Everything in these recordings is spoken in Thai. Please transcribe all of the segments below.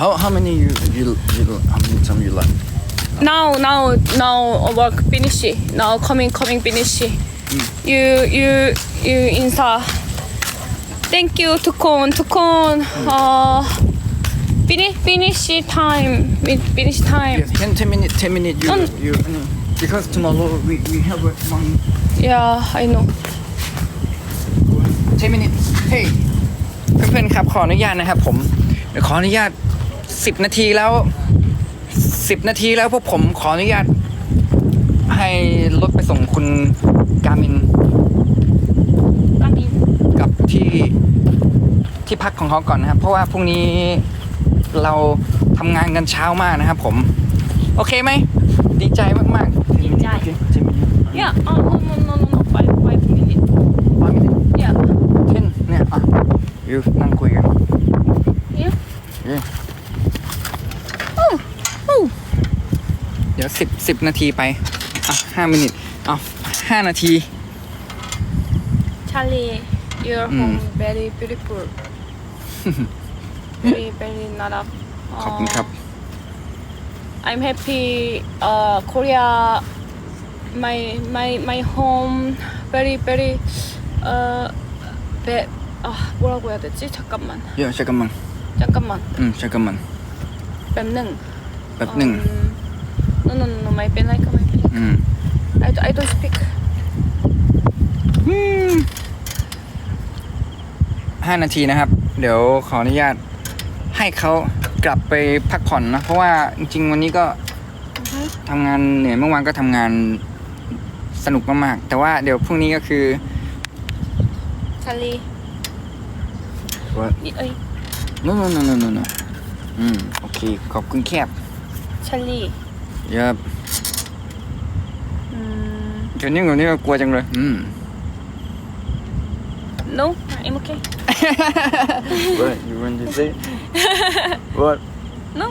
how how many you you you how many time you like now now now work finish now coming coming finish you you you 인사 thank you ทุกคนทุกคนเอ่อ finish finish time finish time yes 10 10 minutes 10 minutes you Um, you because tomorrow we we have a one yeah I know 10 minutes เฮ้ยเพื่อนๆครับขออนุญาตนะครับผมเดี๋ยวขออนุญาต 10นาทีแล้ว10นาทีแล้วพวกผมขออนุญาต ให้รถไปส่งคุณกามิน까민กลับที่ที่พักของเขาก่อนนะครับ เพราะว่าพรุ่งนี้เราทำงานกันเช้ามากนะครับผม โอเคไหม ดีใจมากๆ ดีใจโอเคเจ็ดมินิท yeah oh no no no no no five five minutes ร้อยมินิท yeah เทนเนี่ยอะอยู่นั่งคุยกัน yeah เย้ เดี๋ยวสิบสิบนาทีไป อ่ะห้ามินิทเอาห้านาที Charlie your Mm. home very beautiful very very น่ารัก ขอบคุณครับ I'm happy uh Korea my my my home very very uh 배, 아 뭐라고 해야 되지? 잠깐만 เยอะใช่กำมัง 잠깐만 อืมใช่กำมัง 뱀능 แป๊บหนึ่ง um, no no no no my pen like my pen อืม I, I don't speak ห้านาทีนะครับ เดี๋ยวขออนุญาตให้เขากลับไปพักผ่อนนะ เพราะว่าจริงๆวันนี้ก็ทำงานเหนื่อยเมื่อวานก็ทำงานสนุกมากๆ แต่ว่าเดี๋ยวพรุ่งนี้ก็คือ 찰리 What? 이, นู่นนู่นนู่นอืมโอเค ขอบคุณแคบชอรี่ยับอืม เดี๋ยวนี้เดี๋ยวนี้กลัวจังเลย อืม no I'm okay What you want to say What no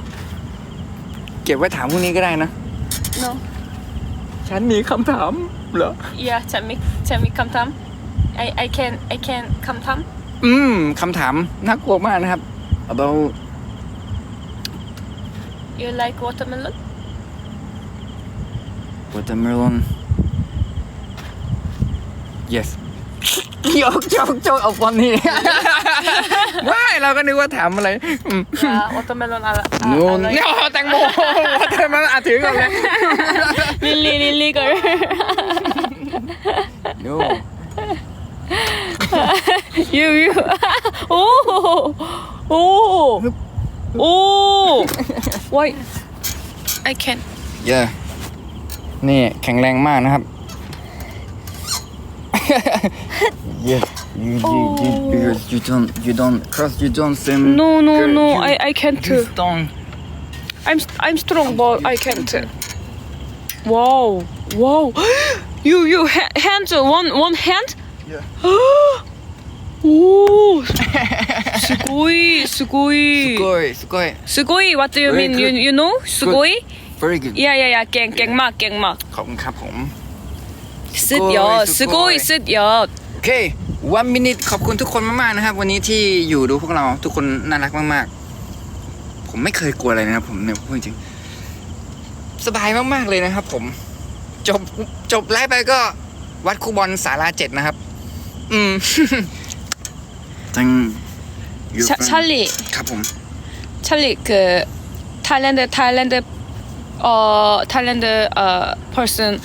เก็บไว้ถามพรุ่งนี้ก็ได้นะ no ฉันมีคำถามเหรอ yeah ฉันมีฉันมีคำถาม I I can I can คำถาม อืมคำถามน่ากลัวมากนะครับ About You like watermelon? watermelon. Yes. ยกยกยกเอาฟอนนี่ ว้ายเราก็นึกว่าถามอะไรอืม Yeah, watermelon I, I, นู่น I เนี่ย like. แตงโมว่าแต่มันอาถือกันเลย Lily, Lily girl. นู่ you, you. oh, 오오 why I can yeah นี่แข็งแรงมากนะครับ yeah you you you because you don't you don't cause you don't seem no no girl, no you- I I can't you don't I'm I'm strong but I can't wow wow you you ha- hands one one hand Yeah. โอ้すごいすごいすごいすごいすごい What do you mean you you know すごい Very good Yeah yeah yeah เก่งเก่งมากเก่งมากขอบคุครับผมสุดยอดすごいสุดยอดโอเค one minute ขอบคุณทุกคนมากมากนะครับ วันนี้ที่อยู่ดูพวกเราทุกคนน่ารักมากมากผมไม่เคยกลัวอะไรนะครับผมเนี่ยพูดจริงสบายมากๆเลยนะครับ ผมจบจบไลฟ์ไปก็วัดคูบอลสาราเจ็ดนะครับ อืม จัง your 차, friend- 찰리 ครับผม 찰리 그 타일랜드 타일랜드 어 타일랜드 어 person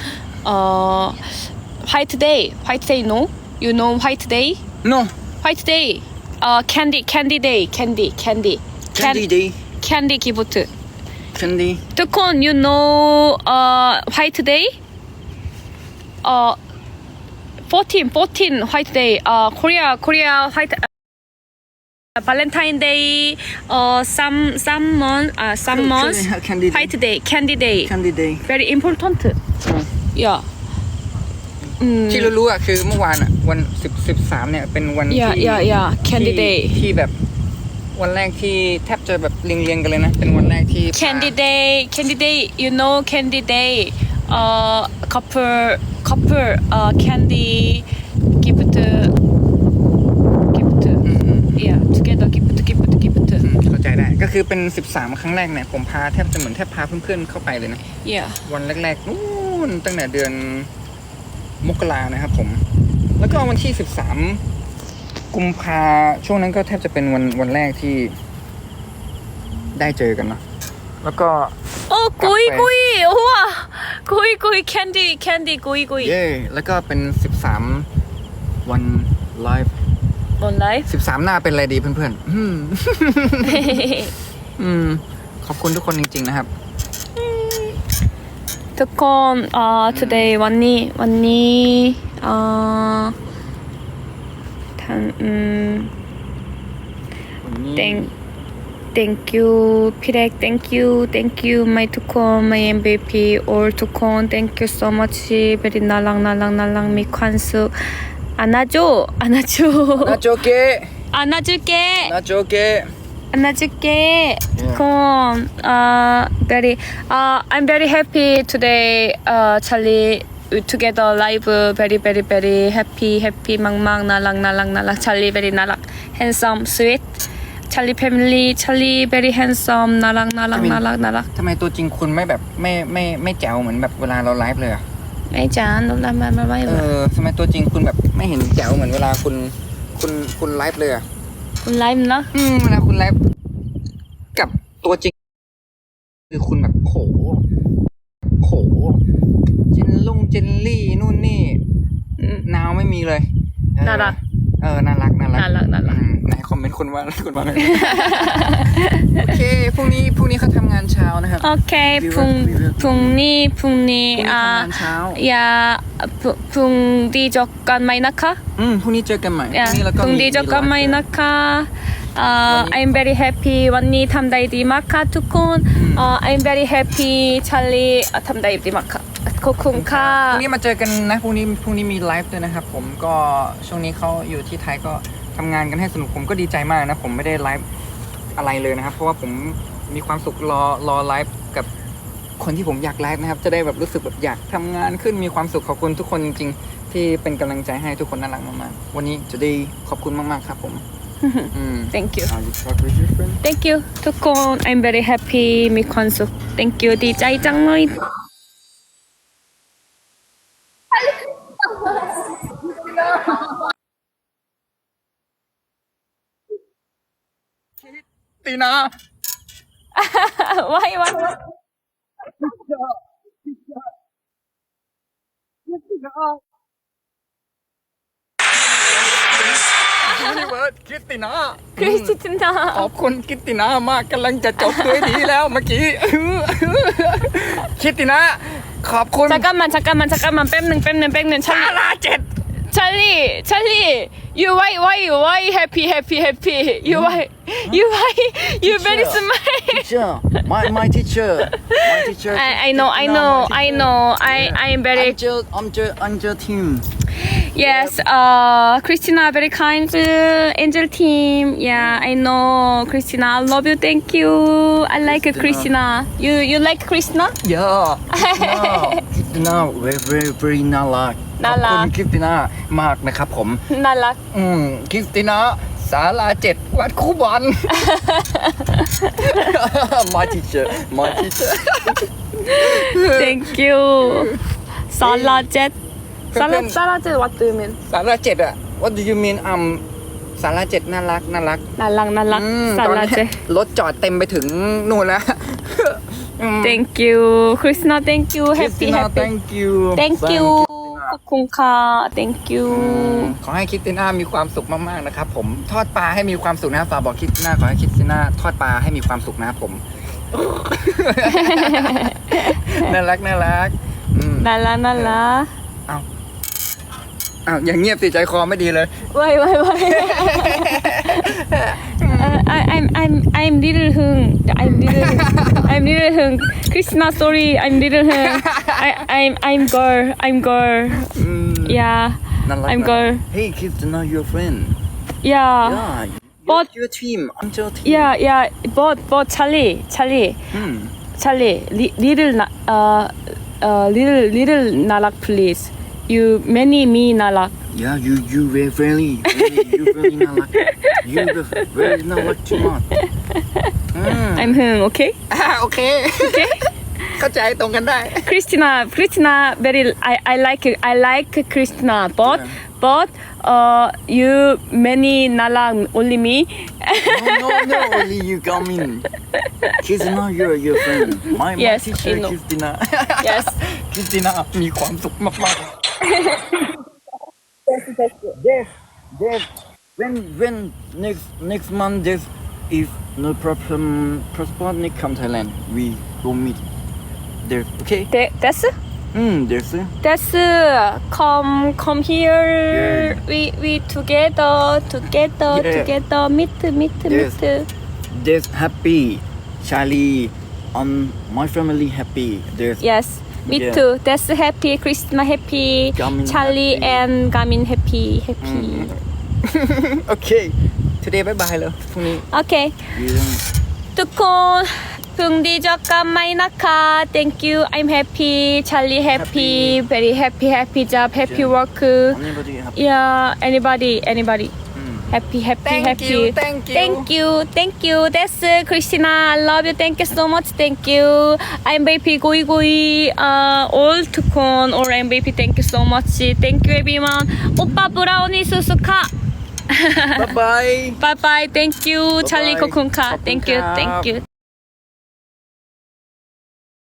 어 화이트 데이 화이트 데이 no you know 화이트 데이 no 화이트 데이 어 캔디 캔디 데이 캔디 캔디 candy day 캔디 기프트 candy 두콘 you know 어 화이트 데이 어 14 14 화이트 데이 어 코리아 코리아 화이트 Valentine Day or some some month uh, some month Candy Day. Fight Day Candy Day Candy Day very important Yeah ที่รู้ๆอะคือเมื่อวานอะวันสิบสิบสามเนี่ยเป็นวันที่อย่าอย่า Candy ที่ที่แบบวันแรกที่แทบจะแบบเรียงเรียงๆกันเลยนะ เป็นวันแรกที่ Candy Day Candy Day you know Candy Day uh copper copper uh candy gift ก็คือเป็น 13 ครั้งแรกเนี่ยผมพาแทบจะเหมือนแทบพาเพื่อนๆเข้าไปเลยนะ yeah วันแรกๆนู่นตั้งแต่เดือนมกรานะครับผม แล้วก็วันที่ 13 กุมภาช่วงนั้นก็แทบจะเป็นวันวันแรกที่ได้เจอกันเนาะแล้วก็ โอ้กุยกุยว้ากุยกุยแคนดี้แคนดี้กุยกุยเย้แล้วก็เป็น 13 วันไลฟ์ On live. 13หน้าเป็นอะไรดีเพื่อนๆอืมอืมขอบคุณทุกคนจริง ๆ นะครับ ทุกคนอ่า today วันนี้วันนี้อ่าท่านอืม thank thank you พี่เล็ก thank you thank you ไม่ทุกคน my MVP all ทุกคน thank you so much very น่ารักน่ารักน่ารักมีความสุข อันนาจูอันนาจู นาโจเกะ อันนาจูเกะ นาโจเกะ 안아줄게. Come, uh, very, uh, I'm very happy today. Uh, Charlie together live. Very, very, very happy, happy. 망망 나락, 나락, 나락. Charlie very 나락, handsome, sweet. Charlie family, Charlie very handsome. 나락, 나락, I mean- 나락, 나락. ทำไมตัวจริงคุณไม่แบบไม่ไม่ไม่แจ๋วเหมือนแบบเวลาเราไลฟ์เลยอะ ไอ้จานลบดมานมาไว้เออทำไมตัวจริงคุณแบบไม่เห็นแจ๋วเหมือนเวลาคุณคุณคุณไลฟ์เลยอะคุณไลฟ์เนาะอืมเวลาคุณไลฟ์กับตัวจริง คือคุณแบบโขโขเจนลุงเจนลี่นู่นนี่นาวไม่มีเลยน่ารัก เออน่ารักน่ารักน่ารักน่ารักในคอมเมนต์คนว่าคนว่าไง โอเคพรุ่งนี้พรุ่งนี้เขาทำงานเช้านะครับ โอเคพรุ่งพรุ่งนี้พรุ่งนี้พรุ่งนี้อ่าทำงานเช้า อย่าพรุ่งพรุ่งดีจบกันไหมนะคะอืมพรุ่งนี้เจอกันใหม่พรุ่งนี้ดีจบกันไหมนะคะอ่า I'm very happy วันนี้ทำได้ดีมากค่ะทุกคนอ่า I'm very happy ชาลีทำได้ดีมากค่ะ ขอบคุณค่ะ พรุ่งนี้มาเจอกันนะพรุ่งนี้พรุ่งนี้มีไลฟ์ด้วยนะครับผมก็ช่วงนี้เขาอยู่ที่ไทยก็ทำงานกันให้สนุกผมก็ดีใจมากนะ ผมไม่ได้ไลฟ์อะไรเลยนะครับ เพราะว่าผมมีความสุขรอรอไลฟ์กับคนที่ผมอยากไลฟ์นะครับ จะได้แบบรู้สึกแบบอยากทำงานขึ้นมีความสุขขอบคุณทุกคนจริงๆ ที่เป็นกำลังใจให้ทุกคนน่ารักมากๆวันนี้จะได้ขอบคุณมากๆครับผม thank you thank you ทุกคน I'm very happy มีความสุข thank you ดีใจจังเลย ตีนา why why พี่เบิดคิตตินาคิสตินาขอบคุณคิดตินามากกำลังจะจบด้วยดีแล้วเมื่อกี้คิดตินา ขอบคุณชักกันมันชักกันมันชักกันมันแป๊บหนึ่งแป๊บหนึ่งแป๊บหนึ่งชาลาเจ็ดชาลี่ชาลี่ you why why you why happy happy happy you why you why you very smile teacher my my teacher my teacher I I know I know I know I I'm very I'm just I'm just I'm just him yes uh Christina very kind angel team yeah I know Christina I love you thank you I like Christina. Christina you you like Christina yeah คิตตินา very very very น่ารัก น่ารัก ขอบคุณคิตตินามากนะครับผม 나락 อืมคิสตินาสาลาเจ็ดวัดคูบอล my teacher my teacher thank you สาระสาระเจ็ดวัดตื่นมินสาระเจ็ดอะ what do you mean อัมสาระเจ็ดน่ารักน่ารักน่ารักน่ารักสาระเจ็ดรถจอดเต็มไปถึงนู่นแล้ว thank you Krishna thank you happy Christina, happy thank you thank you คุณค่ะ thank you ขอให้คริสติน่ามีความสุขมากๆนะครับผมทอดปลาให้มีความสุขนะฝากบอกคริสติน่าขอให้คริสติน่าทอดปลาให้มีความสุขนะผม น่ารักน่ารักน่ารักน่ารัก อ้าวอย่างเงียบติใจคอไม่ดีเลย I, I'm, I'm, I'm little Hung. I'm little, I'm little Hung. Krishna, sorry, I'm little Hung. I, I'm, I'm girl. I'm girl. Mm. Yeah, I'm นะ girl. Hey kids not your friend Yeah, yeah But- your team I'm your team yeah, yeah. But, but Charlie, Charlie, Hmm. Charlie, li- little, na- uh, uh, little, little nalak please You many me nalak. Yeah, you you very very very you very น่ารัก you very น่ารัก too much อืม I'm Hung okay อ่าโอเค เข้าใจตรงกันได้ Christina Christina very I I like I like Christina but but uh you many nalang only me no, no, no, only you come in. Christina, you're your friend. My, my Yes, teacher, I know. Christina. yes Christina มีความสุขมากๆ Yes, yes. When, when next, next month, there's, if no problem, passport, Nick come Thailand, we go meet there, okay? That, that's Hmm, there's, that's come come here Yeah. we we together together Yeah. together meet meet Yes. meet there's happy, Charlie, on my family happy, there's yes me Yeah. too that's happy Christina happy Gamin Charlie happy. and Gamin happy happy โอเค today บายบายแล้วพรุ่งนี้ okay ยืน ทุกคนพรุ่งนี้เจอกันไหมนะคะ thank you I'm happy Charlie happy very happy happy job happy Yeah. work anybody happy yeah anybody anybody happy happy thank happy. you, thank you. Thank you thank you. That's christina. I love you. Thank you so much. Thank you. Mvp goi goi uh all tukon or mvp thank you so much. Thank you everyone. Oppa brownie susuka. Bye bye bye bye thank you charlie kokunka. Thank you thank you.